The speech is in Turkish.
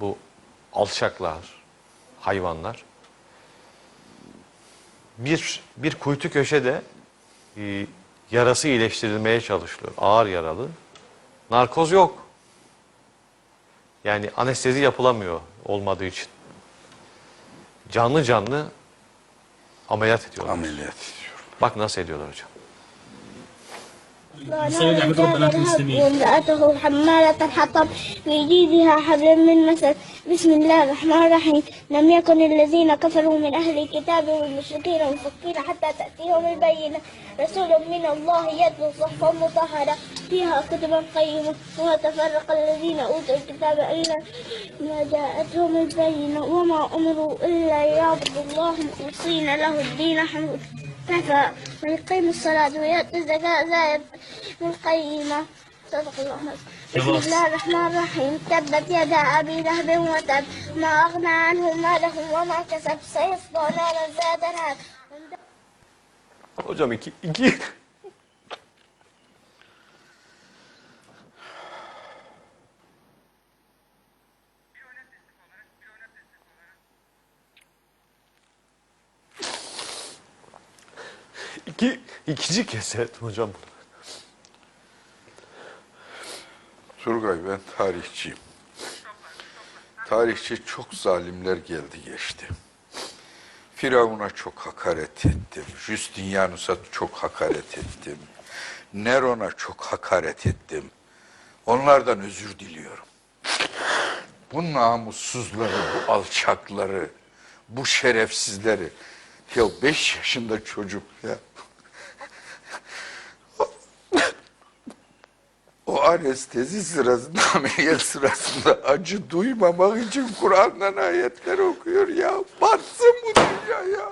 bu alçaklar, hayvanlar bir bir kuytu köşede e, yarası iyileştirilmeye çalışılıyor. Ağır yaralı. Narkoz yok. Yani anestezi yapılamıyor olmadığı için. Canlı canlı ameliyat ediyorlar. Ameliyat ediyor. Bak nasıl ediyorlar hocam. سيد عبد ربنا المسلمين وامرأته حمالة الحطب في جيدها حبل من مسد بسم الله الرحمن الرحيم لم يكن الذين كفروا من أهل الكتاب والمشركين منفكين حتى تأتيهم البينة رسول من الله يتلو صحفا مطهرة فيها كتبا قيمة وما تفرق الذين أوتوا الكتاب إلا ما جاءتهم البينة وما أمروا إلا ليعبدوا الله مخلصين له الدين حنفا ويقيموا الصلاة ويؤتوا الزكاة ذلك من قيمة. صدق الله. بسم. الله الرحمن الرحيم. تبت يدا أبي لهب وتب. ما أغنى عنه ماله وما كسب. سيصلى نارا ذات لهب Hocam iki, iki İki, ikinci kez seyrettim hocam bunu. Turgay ben tarihçiyim. Tarihçi çok zalimler geldi geçti. Firavun'a çok hakaret ettim. Justinianus'a çok hakaret ettim. Neron'a çok hakaret ettim. Onlardan özür diliyorum. Bu namussuzları, bu alçakları, bu şerefsizleri. Ya beş yaşında çocuk ya. anestezi sırasında, ameliyat sırasında acı duymamak için Kur'an'dan ayetler okuyor ya. Batsın bu dünya ya.